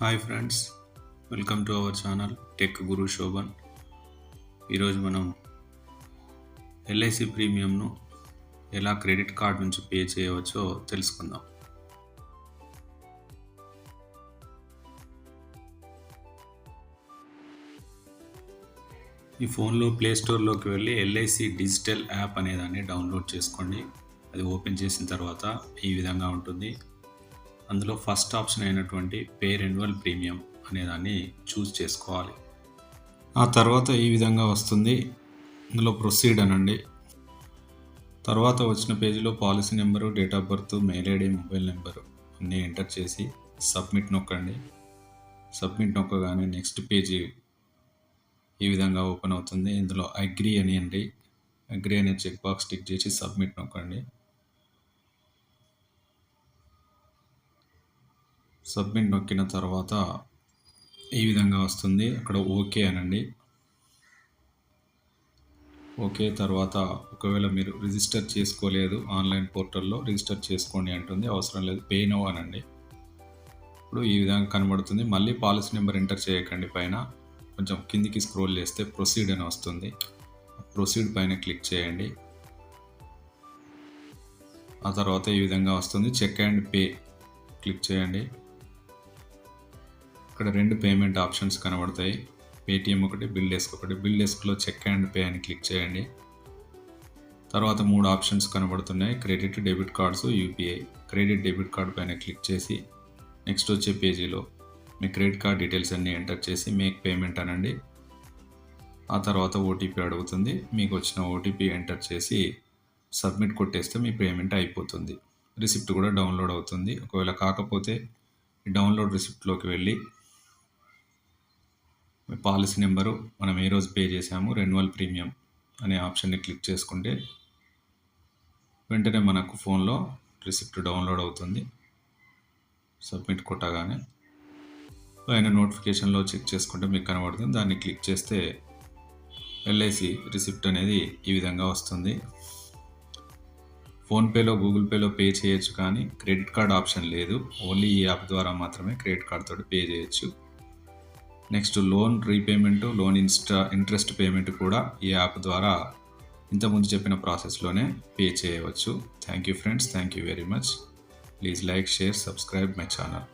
Hi friends welcome to our channel tech Guru Shobhan. ఈరోజు మనం LIC ప్రీమియంను ఎలా క్రెడిట్ కార్డ్ నుంచి పే చేయవచ్చో తెలుసుకుందాం. ఈ ఫోన్లో ప్లే స్టోర్లోకి వెళ్ళి ఎల్ఐసి డిజిటల్ యాప్ అనేదాన్ని డౌన్లోడ్ చేసుకోండి. అది ఓపెన్ చేసిన తర్వాత ఈ విధంగా ఉంటుంది. అందులో ఫస్ట్ ఆప్షన్ అయినటువంటి పే రెన్యువల్ ప్రీమియం అనేదాన్ని చూస్ చేసుకోవాలి. ఆ తర్వాత ఈ విధంగా వస్తుంది. ఇందులో ప్రొసీడ్ అనండి. తర్వాత వచ్చిన పేజీలో policy number date of birth mail ID mobile number అన్నీ ఎంటర్ చేసి సబ్మిట్ నొక్కండి. సబ్మిట్ నొక్కగానే నెక్స్ట్ పేజీ ఈ విధంగా ఓపెన్ అవుతుంది. ఇందులో అగ్రి అని అండి. అగ్రి అనే చెక్ బాక్స్ టిక్ చేసి సబ్మిట్ నొక్కండి. సబ్మిట్ నొక్కిన తర్వాత ఈ విధంగా వస్తుంది. అక్కడ ఓకే అనండి. ఓకే తర్వాత ఒకవేళ మీరు రిజిస్టర్ చేసుకోలేదు ఆన్లైన్ పోర్టల్లో రిజిస్టర్ చేసుకోండి అంటుంది. అవసరం లేదు. పే నో అనండి. ఇప్పుడు ఈ విధంగా కనబడుతుంది. మళ్ళీ పాలసీ నెంబర్ ఎంటర్ చేయకండి పైన. కొంచెం కిందికి స్క్రోల్ చేస్తే ప్రొసీడ్ అని వస్తుంది. ప్రొసీడ్ పైన క్లిక్ చేయండి. ఆ తర్వాత ఈ విధంగా వస్తుంది. చెక్ అండ్ పే క్లిక్ చేయండి. ఇక్కడ రెండు పేమెంట్ ఆప్షన్స్ కనబడతాయి. పేటిఎం ఒకటి బిల్ డెస్క్ ఒకటి. బిల్ డెస్క్లో చెక్ అండ్ పే అని క్లిక్ చేయండి. తర్వాత మూడు ఆప్షన్స్ కనబడుతున్నాయి. Credit debit cards UPI. Credit debit card పైన క్లిక్ చేసి నెక్స్ట్ వచ్చే పేజీలో మీ క్రెడిట్ కార్డ్ డీటెయిల్స్ అన్నీ ఎంటర్ చేసి మేక్ పేమెంట్ అనండి. ఆ తర్వాత ఓటీపీ అడుగుతుంది. మీకు వచ్చిన ఓటీపీ ఎంటర్ చేసి సబ్మిట్ కొట్టేస్తే మీ పేమెంట్ అయిపోతుంది. రిసిప్ట్ కూడా డౌన్లోడ్ అవుతుంది. ఒకవేళ కాకపోతే డౌన్లోడ్ రిసిప్ట్లోకి వెళ్ళి పాలసీ నెంబరు మనం ఏ రోజు పే చేసాము రెన్యువల్ ప్రీమియం అనే ఆప్షన్ని క్లిక్ చేసుకుంటే వెంటనే మనకు ఫోన్లో రిసిప్ట్ డౌన్లోడ్ అవుతుంది. సబ్మిట్ కొట్టగానే పైన నోటిఫికేషన్లో చెక్ చేసుకుంటే మీకు కనబడుతుంది. దాన్ని క్లిక్ చేస్తే ఎల్ఐసి రిసిప్ట్ అనేది ఈ విధంగా వస్తుంది. ఫోన్పేలో గూగుల్ పేలో పే చేయొచ్చు కానీ క్రెడిట్ కార్డ్ ఆప్షన్ లేదు. ఓన్లీ ఈ యాప్ ద్వారా మాత్రమే క్రెడిట్ కార్డ్ తోటి పే చేయొచ్చు. Next loan repayment loan insta interest payment కూడా ఈ యాప్ ద్వారా ఇంతకుముందు చెప్పిన ప్రాసెస్లోనే పే చేయవచ్చు. Thank you friends thank you very much please like share subscribe my channel